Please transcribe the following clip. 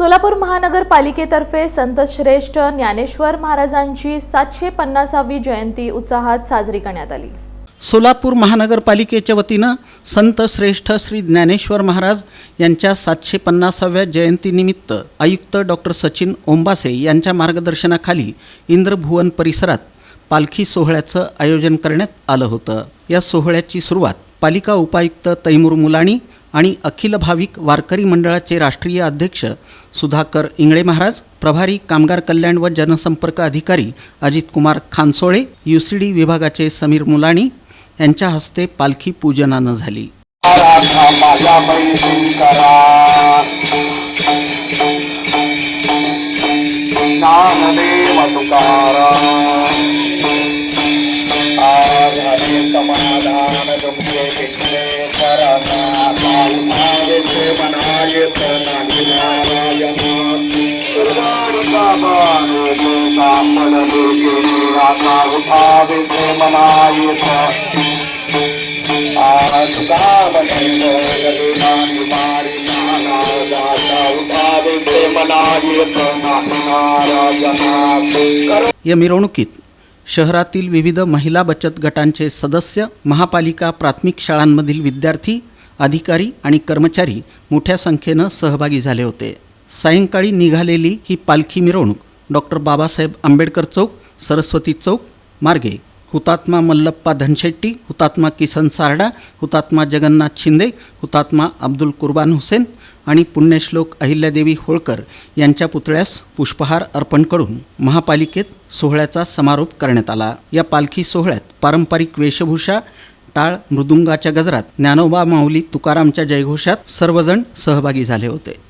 सोलापूर महानगरपालिकेतर्फे संत श्रेष्ठ ज्ञानेश्वर महाराजांची सातशे पन्नासावी जयंती उत्साहात साजरी करण्यात आली. सोलापूर महानगरपालिकेच्या वतीनं संत श्रेष्ठ श्री ज्ञानेश्वर महाराज यांच्या सातशे पन्नासाव्या जयंतीनिमित्त आयुक्त डॉक्टर सचिन ओंबासे यांच्या मार्गदर्शनाखाली इंद्रभुवन परिसरात पालखी सोहळ्याचं आयोजन करण्यात आलं होतं. या सोहळ्याची सुरुवात पालिका उपायुक्त तैमूर मुलाणी आणि अखिल भाविक वारकरी मंडळाचे राष्ट्रीय अध्यक्ष सुधाकर इंगळे महाराज प्रभारी कामगार कल्याण व जनसंपर्क अधिकारी अजित कुमार खानसोळे डी विभागाचे समीर मुलाणी यांच्या हस्ते पालखी पूजनानं झाली. नामदेव मन लेके आता मनायत आज मारी उठावे मनायत या मिरवणुकीत शहरातील विविध महिला बचत गटांचे सदस्य महापालिका प्राथमिक शाळांमधील विद्यार्थी अधिकारी आणि कर्मचारी मोठ्या संख्येनं सहभागी झाले होते. सायंकाळी निघालेली ही पालखी मिरवणूक डॉक्टर बाबासाहेब आंबेडकर चौक सरस्वती चौक मार्गे. हुतात्मा मल्लप्पा धनशेट्टी हुतात्मा किसन सारडा हुतात्मा जगन्नाथ शिंदे हुतात्मा अब्दुल कुर्बान हुसेन आणि पुण्यश्लोक अहिल्यादेवी होळकर यांच्या पुतळ्यास पुष्पहार अर्पण करून महापालिकेत सोहळ्याचा समारोप करण्यात आला. या पालखी सोहळ्यात पारंपरिक वेशभूषा टाळ मृदुंगाच्या गजरात ज्ञानोबा माऊली तुकारामच्या जयघोषात सर्वजण सहभागी झाले होते.